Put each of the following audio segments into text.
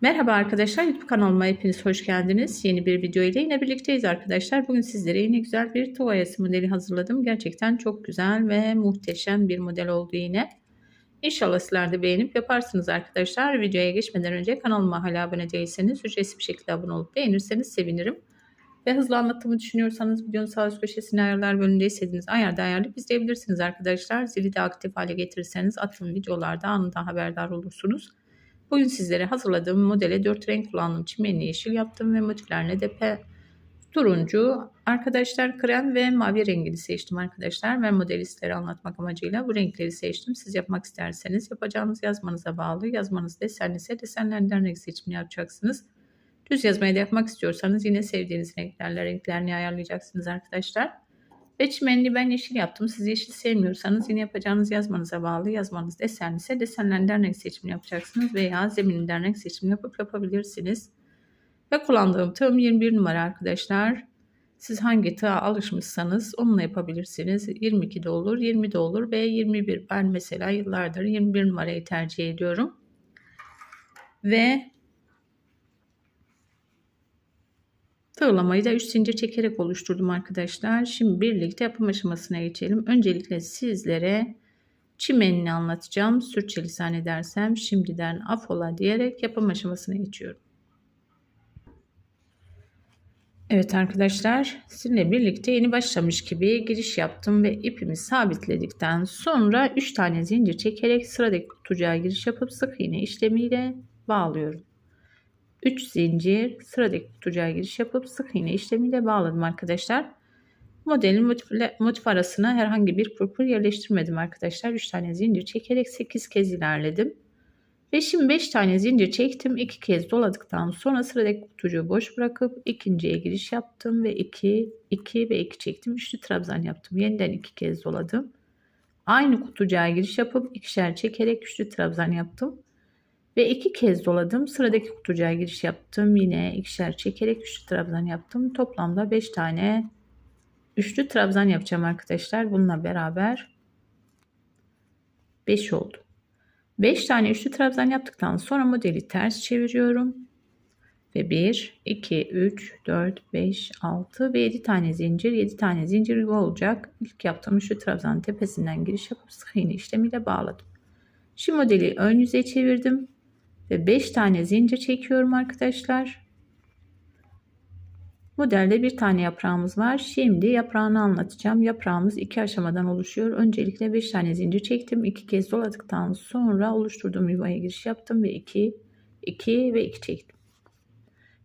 Merhaba arkadaşlar YouTube kanalıma hepiniz hoş geldiniz. Yeni bir video ile yine birlikteyiz arkadaşlar. Bugün sizlere yine güzel bir tovayası modeli hazırladım. Gerçekten çok güzel ve muhteşem bir model oldu yine. İnşallah sizler de beğenip yaparsınız arkadaşlar. Videoya geçmeden önce kanalıma hala abone değilseniz ücretsiz bir şekilde abone olup beğenirseniz sevinirim. Ve hızlı anlatımı düşünüyorsanız videonun sağ üst köşesine ayarlar bölümünde istediğiniz ayarda ayarlayıp izleyebilirsiniz arkadaşlar. Zili de aktif hale getirirseniz attığım videolarda anında haberdar olursunuz. Bugün sizlere hazırladığım modele 4 renk kullandım. Çimenli yeşil yaptım ve motiflerine de pe turuncu, arkadaşlar krem ve mavi rengini seçtim arkadaşlar. Ben modelistleri anlatmak amacıyla bu renkleri seçtim. Siz yapmak isterseniz yapacağınız yazmanıza bağlı. Yazmanız desenli ise desenlerden renk seçimini yapacaksınız. Düz yazmayı da yapmak istiyorsanız yine sevdiğiniz renklerle renklerini ayarlayacaksınız arkadaşlar. Ve çimenli ben yeşil yaptım. Siz yeşil sevmiyorsanız yine yapacağınız yazmanıza bağlı. Yazmanız desenli ise desenlerden renk seçimi yapacaksınız. Veya zemininden renk seçimi yapıp yapabilirsiniz. Ve kullandığım tığım 21 numara arkadaşlar. Siz hangi tığa alışmışsanız onunla yapabilirsiniz. 22 de olur, 20 de olur ve 21. Ben mesela yıllardır 21 numarayı tercih ediyorum. Ve Tığlamayı da 3 zincir çekerek oluşturdum arkadaşlar. Şimdi birlikte yapım aşamasına geçelim. Öncelikle sizlere çimenini anlatacağım. Sürçülisan edersem şimdiden afola diyerek yapım aşamasına geçiyorum. Evet arkadaşlar sizinle birlikte yeni başlamış gibi giriş yaptım ve ipimi sabitledikten sonra 3 tane zincir çekerek sıradaki kutucuğa giriş yapıp sık iğne işlemiyle bağlıyorum. 3 zincir sıradaki kutucuğa giriş yapıp sık iğne işlemiyle bağladım arkadaşlar. Modelin motif, motif arasına herhangi bir pırpır yerleştirmedim arkadaşlar. 3 tane zincir çekerek 8 kez ilerledim. Ve şimdi 5 tane zincir çektim. 2 kez doladıktan sonra sıradaki kutucuğu boş bırakıp ikinciye giriş yaptım ve 2, 2 ve 2 çektim. Üçlü trabzan yaptım. Yeniden 2 kez doladım. Aynı kutucuğa giriş yapıp ikişer çekerek üçlü trabzan yaptım. Ve iki kez doladım. Sıradaki kutucuğa giriş yaptım. Yine ikişer çekerek üçlü trabzan yaptım. Toplamda 5 tane üçlü trabzan yapacağım arkadaşlar. Bununla beraber 5 oldu. 5 tane üçlü trabzan yaptıktan sonra modeli ters çeviriyorum. Ve 1, 2, 3, 4, 5, 6 ve 7 tane zincir. 7 tane zincir yuva olacak. İlk yaptığım üçlü trabzanın tepesinden giriş yapıp sık iğne işlemiyle bağladım. Şimdi modeli ön yüzeye çevirdim ve 5 tane zincir çekiyorum arkadaşlar. Modelde bir tane yaprağımız var. Şimdi yaprağını anlatacağım. Yaprağımız iki aşamadan oluşuyor. Öncelikle 5 tane zincir çektim. 2 kez doladıktan sonra oluşturduğum yuvaya giriş yaptım ve 2, 2 ve 2 çektim.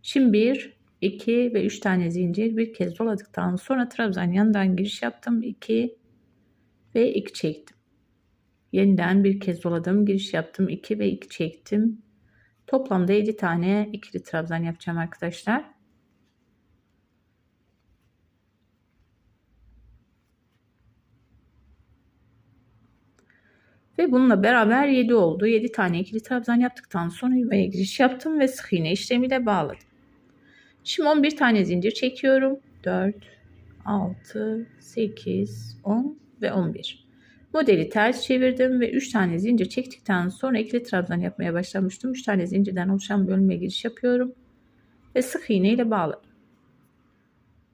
Şimdi 1, 2 ve 3 tane zincir bir kez doladıktan sonra trabzan yanından giriş yaptım. 2 ve 2 çektim. Yeniden bir kez doladım. Giriş yaptım. 2 ve 2 çektim. Toplamda 7 tane ikili trabzan yapacağım arkadaşlar. Ve bununla beraber 7 oldu. 7 tane ikili trabzan yaptıktan sonra yuvaya giriş yaptım ve sık iğne işlemiyle bağladım. Şimdi 11 tane zincir çekiyorum. 4, 6, 8, 10 ve 11. Modeli ters çevirdim ve 3 tane zincir çektikten sonra ikili trabzan yapmaya başlamıştım. 3 tane zincirden oluşan bölüme giriş yapıyorum. Ve sık iğne ile bağladım.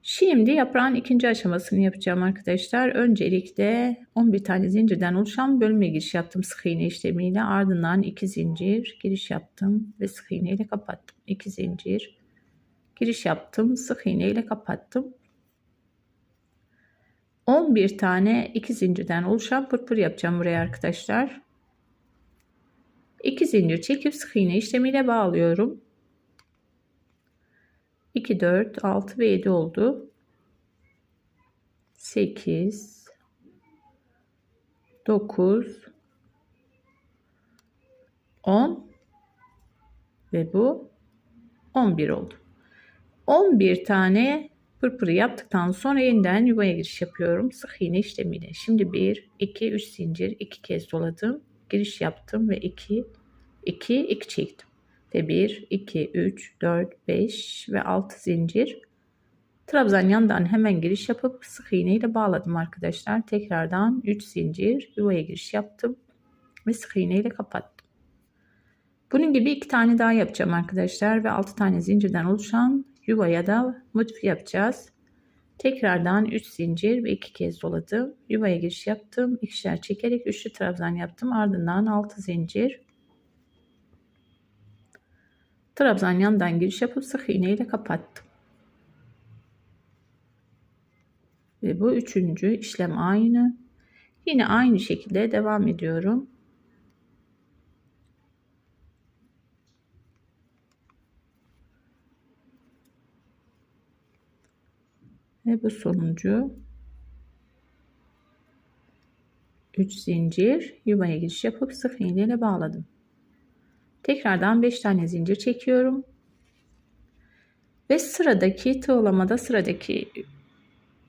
Şimdi yaprağın ikinci aşamasını yapacağım arkadaşlar. Öncelikle 11 tane zincirden oluşan bölüme giriş yaptım sık iğne işlemiyle. Ardından 2 zincir giriş yaptım ve sık iğne ile kapattım. 2 zincir giriş yaptım, sık iğne ile kapattım. 11 tane iki zincirden oluşan pırpır yapacağım buraya arkadaşlar. 2 zincir çekip sık iğne işlemiyle bağlıyorum. 2 4 6 ve 7 oldu. 8 9 10 ve bu 11 oldu. 11 tane Pırpırı yaptıktan sonra yeniden yuvaya giriş yapıyorum. Sık iğne işlemiyle. Şimdi 1, 2, 3 zincir 2 kez doladım. Giriş yaptım ve 2, 2, 2 çektim. Ve 1, 2, 3, 4, 5 ve 6 zincir. Trabzan yandan hemen giriş yapıp sık iğne ile bağladım arkadaşlar. Tekrardan 3 zincir yuvaya giriş yaptım ve sık iğne ile kapattım. Bunun gibi iki tane daha yapacağım arkadaşlar ve 6 tane zincirden oluşan yuvaya da motif yapacağız. Tekrardan 3 zincir ve 2 kez doladım. Yuvaya giriş yaptım. ikişer çekerek üçlü trabzan yaptım. Ardından 6 zincir. Trabzan yandan giriş yapıp sık iğne ile kapattım. Ve bu üçüncü işlem aynı. Yine aynı şekilde devam ediyorum. Ve bu sonuncu 3 zincir yuvaya giriş yapıp sık iğne ile bağladım. Tekrardan 5 tane zincir çekiyorum. Ve sıradaki tığlamada sıradaki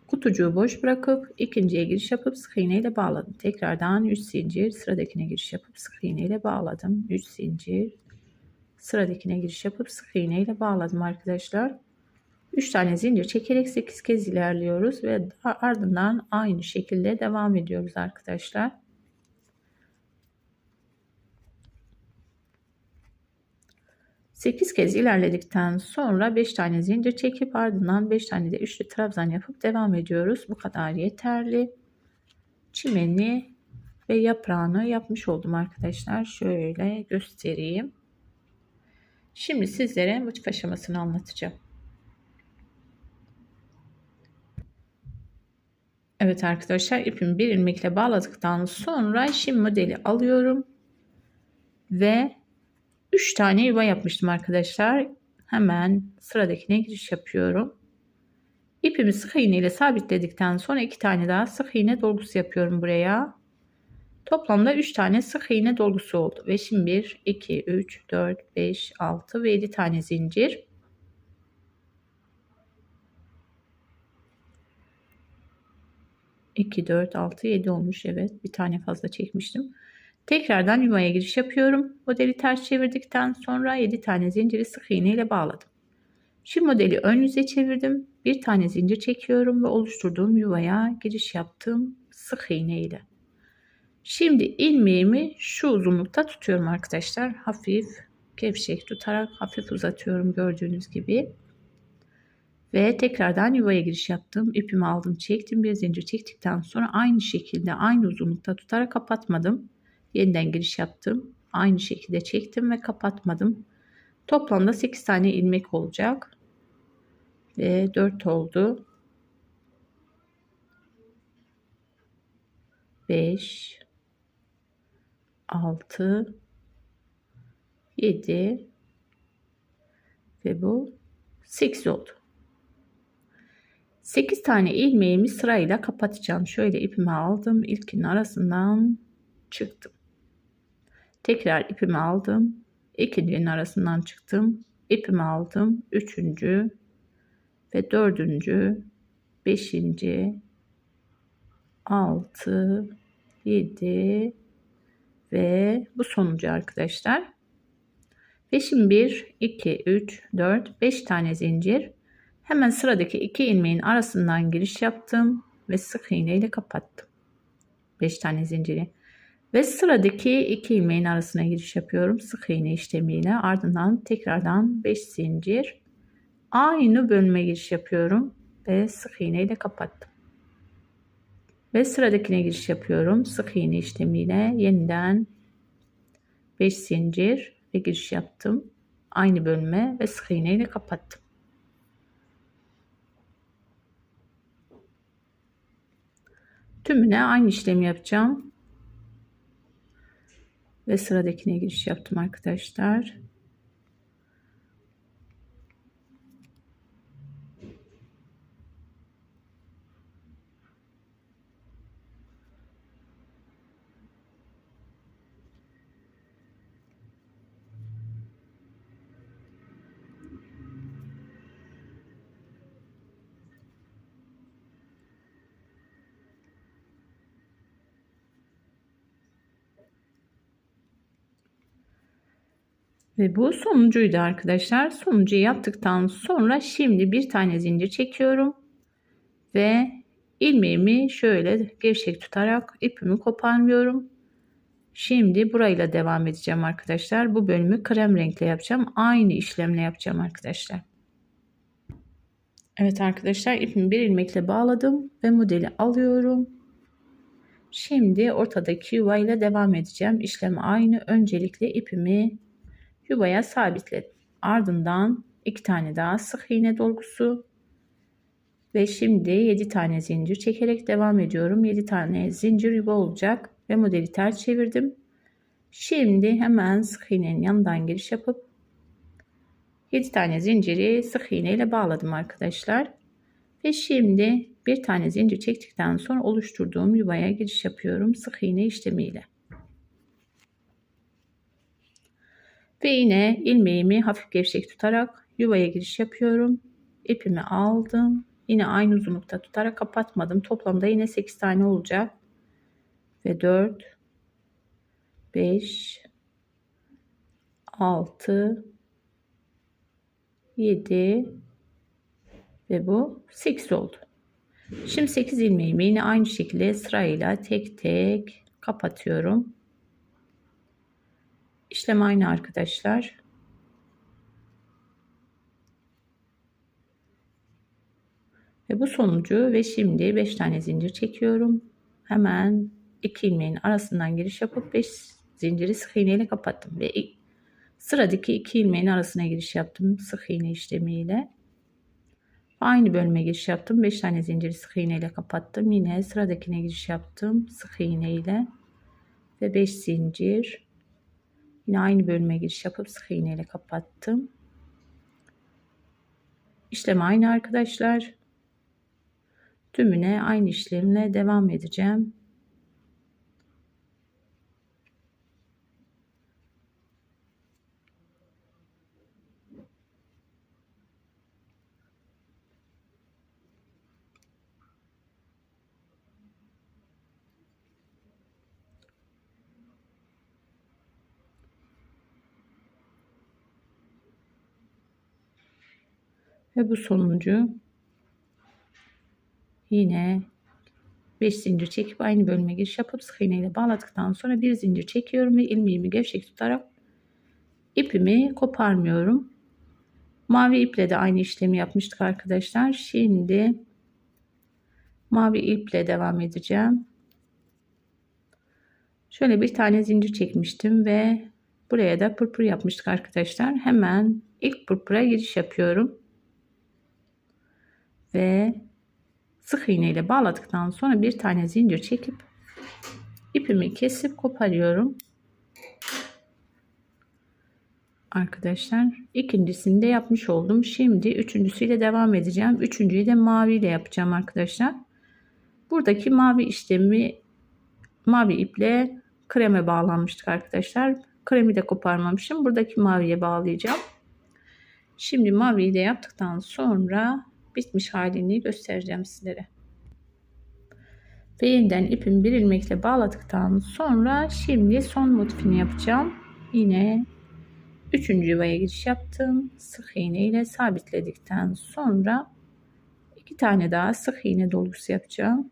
kutucuğu boş bırakıp ikinciye giriş yapıp sık iğne ile bağladım. Tekrardan 3 zincir sıradakine giriş yapıp sık iğne ile bağladım. 3 zincir sıradakine giriş yapıp sık iğne ile bağladım arkadaşlar. 3 tane zincir çekerek 8 kez ilerliyoruz ve ardından aynı şekilde devam ediyoruz arkadaşlar. Sekiz kez ilerledikten sonra 5 tane zincir çekip ardından 5 tane de üçlü trabzan yapıp devam ediyoruz. Bu kadar yeterli. Çimeni ve yaprağını yapmış oldum arkadaşlar. Şöyle göstereyim. Şimdi sizlere motif aşamasını anlatacağım. Evet arkadaşlar ipimi bir ilmekle bağladıktan sonra şimdi modeli alıyorum. Ve 3 tane yuva yapmıştım arkadaşlar. Hemen sıradakine giriş yapıyorum. İpimi sık iğne ile sabitledikten sonra 2 tane daha sık iğne dolgusu yapıyorum buraya. Toplamda 3 tane sık iğne dolgusu oldu. Ve şimdi 1, 2, 3, 4, 5, 6 ve 7 tane zincir. 2, 4, 6, 7 olmuş. Evet bir tane fazla çekmiştim. Tekrardan yuvaya giriş yapıyorum. Modeli ters çevirdikten sonra 7 tane zinciri sık iğne ile bağladım. Şimdi modeli ön yüze çevirdim. Bir tane zincir çekiyorum ve oluşturduğum yuvaya giriş yaptım sık iğne ile. Şimdi ilmeğimi şu uzunlukta tutuyorum arkadaşlar. Hafif gevşek tutarak hafif uzatıyorum gördüğünüz gibi. Ve tekrardan yuvaya giriş yaptım. İpimi aldım çektim. Bir zincir çektikten sonra aynı şekilde aynı uzunlukta tutarak kapatmadım. Yeniden giriş yaptım. Aynı şekilde çektim ve kapatmadım. Toplamda 8 tane ilmek olacak. Ve 4 oldu. 5 6 7 ve bu 8 oldu. 8 tane ilmeğimi sırayla kapatacağım. Şöyle ipimi aldım. İlkinin arasından çıktım. Tekrar ipimi aldım. İkincinin arasından çıktım. İpimi aldım. Üçüncü ve dördüncü, beşinci, altı, yedi ve bu sonuncu arkadaşlar. Ve şimdi 1, 2, 3, 4, 5 tane zincir Hemen sıradaki iki ilmeğin arasından giriş yaptım ve sık iğne ile kapattım. 5 tane zinciri. Ve sıradaki iki ilmeğin arasına giriş yapıyorum sık iğne işlemiyle. Ardından tekrardan 5 zincir. Aynı bölüme giriş yapıyorum ve sık iğne ile kapattım. Ve sıradakine giriş yapıyorum sık iğne işlemiyle yeniden 5 zincir ve giriş yaptım. Aynı bölüme ve sık iğne ile kapattım. Tümüne aynı işlemi yapacağım. Ve sıradakine giriş yaptım arkadaşlar. Ve bu sonuncuydu arkadaşlar. Sonuncuyu yaptıktan sonra şimdi bir tane zincir çekiyorum. Ve ilmeğimi şöyle gevşek tutarak ipimi koparmıyorum. Şimdi burayla devam edeceğim arkadaşlar. Bu bölümü krem renkle yapacağım. Aynı işlemle yapacağım arkadaşlar. Evet arkadaşlar ipimi bir ilmekle bağladım ve modeli alıyorum. Şimdi ortadaki yuvayla devam edeceğim. İşlem aynı. Öncelikle ipimi yuvaya sabitledim. Ardından iki tane daha sık iğne dolgusu ve şimdi 7 tane zincir çekerek devam ediyorum. 7 tane zincir yuva olacak ve modeli ters çevirdim. Şimdi hemen sık iğnenin yanından giriş yapıp 7 tane zinciri sık iğne ile bağladım arkadaşlar. Ve şimdi bir tane zincir çektikten sonra oluşturduğum yuvaya giriş yapıyorum sık iğne işlemiyle. Ve yine ilmeğimi hafif gevşek tutarak yuvaya giriş yapıyorum. İpimi aldım. Yine aynı uzunlukta tutarak kapatmadım. Toplamda yine 8 tane olacak. Ve 4 5 6 7 ve bu 8 oldu. Şimdi 8 ilmeğimi yine aynı şekilde sırayla tek tek kapatıyorum. İşlem aynı arkadaşlar. Ve bu sonucu ve şimdi 5 tane zincir çekiyorum. Hemen 2 ilmeğin arasından giriş yapıp 5 zinciri sık iğne ile kapattım. Ve sıradaki 2 ilmeğin arasına giriş yaptım sık iğne işlemiyle. Aynı bölüme giriş yaptım. 5 tane zinciri sık iğne ile kapattım. Yine sıradakine giriş yaptım. Sık iğne ile ve 5 zincir. Yine aynı bölüme giriş yapıp sık iğne ile kapattım. İşlem aynı arkadaşlar. Tümüne aynı işlemle devam edeceğim. Ve bu sonuncu yine 5 zincir çekip aynı bölüme giriş yapıp sık iğne ile bağladıktan sonra bir zincir çekiyorum ve ilmeğimi gevşek tutarak ipimi koparmıyorum. Mavi iple de aynı işlemi yapmıştık arkadaşlar. Şimdi mavi iple devam edeceğim. Şöyle bir tane zincir çekmiştim ve buraya da pırpır yapmıştık arkadaşlar. Hemen ilk pırpıra giriş yapıyorum ve sık iğne ile bağladıktan sonra bir tane zincir çekip ipimi kesip koparıyorum. Arkadaşlar ikincisini de yapmış oldum. Şimdi üçüncüsüyle devam edeceğim. Üçüncüyü de mavi ile yapacağım arkadaşlar. Buradaki mavi işlemi mavi iple kreme bağlanmıştık arkadaşlar. Kremi de koparmamışım. Buradaki maviye bağlayacağım. Şimdi maviyi de yaptıktan sonra bitmiş halini göstereceğim sizlere. Ve yeniden ipimi bir ilmekle bağladıktan sonra şimdi son motifini yapacağım. Yine üçüncü yuvaya giriş yaptım. Sık iğne ile sabitledikten sonra iki tane daha sık iğne dolgusu yapacağım.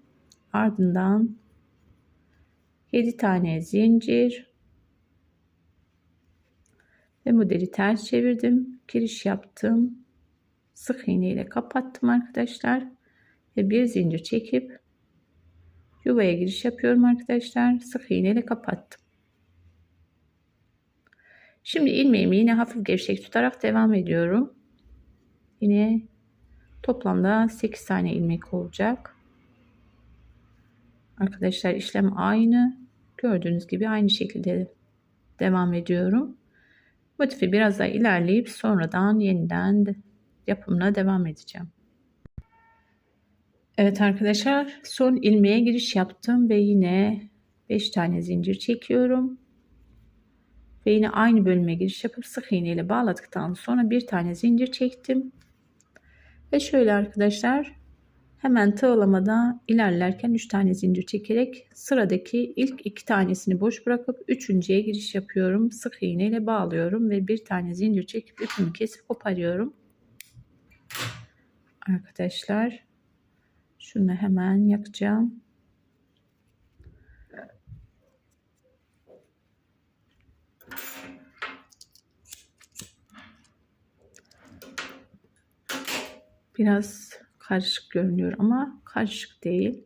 Ardından 7 tane zincir ve modeli ters çevirdim. Giriş yaptım sık iğne ile kapattım arkadaşlar ve bir zincir çekip yuvaya giriş yapıyorum arkadaşlar. Sık iğne ile kapattım. Şimdi ilmeğimi yine hafif gevşek tutarak devam ediyorum. Yine toplamda 8 tane ilmek olacak. Arkadaşlar işlem aynı. Gördüğünüz gibi aynı şekilde devam ediyorum. Motifi biraz daha ilerleyip sonradan yeniden yapımına devam edeceğim. Evet arkadaşlar son ilmeğe giriş yaptım ve yine 5 tane zincir çekiyorum. Ve yine aynı bölüme giriş yapıp sık iğne ile bağladıktan sonra bir tane zincir çektim. Ve şöyle arkadaşlar hemen tığlamada ilerlerken 3 tane zincir çekerek sıradaki ilk 2 tanesini boş bırakıp üçüncüye giriş yapıyorum. Sık iğne ile bağlıyorum ve bir tane zincir çekip ipimi kesip koparıyorum arkadaşlar. Şunu hemen yakacağım. Biraz karışık görünüyor ama karışık değil.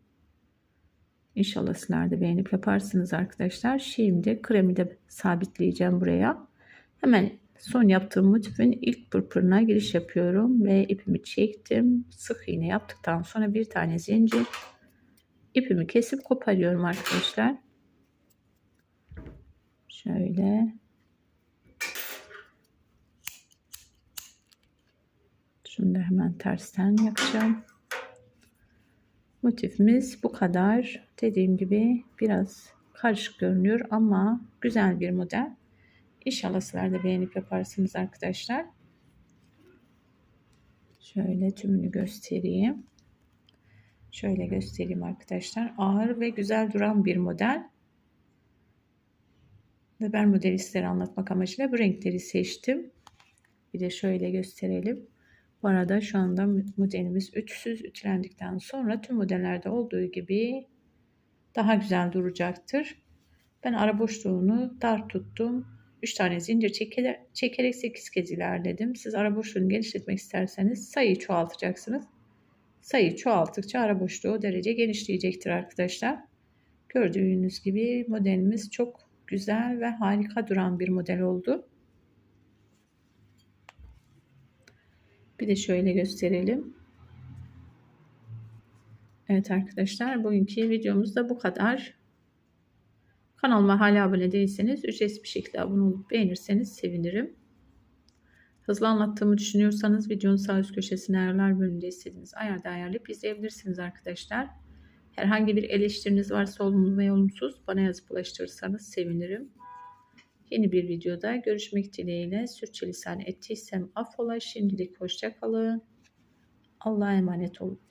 İnşallah sizler de beğenip yaparsınız arkadaşlar. Şimdi kremi de sabitleyeceğim buraya. Hemen son yaptığım motifin ilk pırpırına giriş yapıyorum ve ipimi çektim. Sık iğne yaptıktan sonra bir tane zincir ipimi kesip koparıyorum arkadaşlar. Şöyle Şunu da hemen tersten yapacağım. Motifimiz bu kadar. Dediğim gibi biraz karışık görünüyor ama güzel bir model. İnşallah sizler de beğenip yaparsınız arkadaşlar. Şöyle tümünü göstereyim. Şöyle göstereyim arkadaşlar. Ağır ve güzel duran bir model. Ve ben modeli anlatmak amacıyla bu renkleri seçtim. Bir de şöyle gösterelim. Bu arada şu anda modelimiz ütüsüz ütülendikten sonra tüm modellerde olduğu gibi daha güzel duracaktır. Ben ara boşluğunu dar tuttum. 3 tane zincir çekerek, çekerek 8 kez ilerledim. Siz ara boşluğunu genişletmek isterseniz sayıyı çoğaltacaksınız. Sayı çoğalttıkça ara boşluğu derece genişleyecektir arkadaşlar. Gördüğünüz gibi modelimiz çok güzel ve harika duran bir model oldu. Bir de şöyle gösterelim. Evet arkadaşlar bugünkü videomuz da bu kadar. Kanalıma hala abone değilseniz ücretsiz bir şekilde abone olup beğenirseniz sevinirim. Hızlı anlattığımı düşünüyorsanız videonun sağ üst köşesine ayarlar bölümünde istediğiniz ayarda ayarlayıp izleyebilirsiniz arkadaşlar. Herhangi bir eleştiriniz varsa olumlu ve olumsuz bana yazıp ulaştırırsanız sevinirim. Yeni bir videoda görüşmek dileğiyle sürçülisan ettiysem affola. Şimdilik hoşçakalın. Allah'a emanet olun.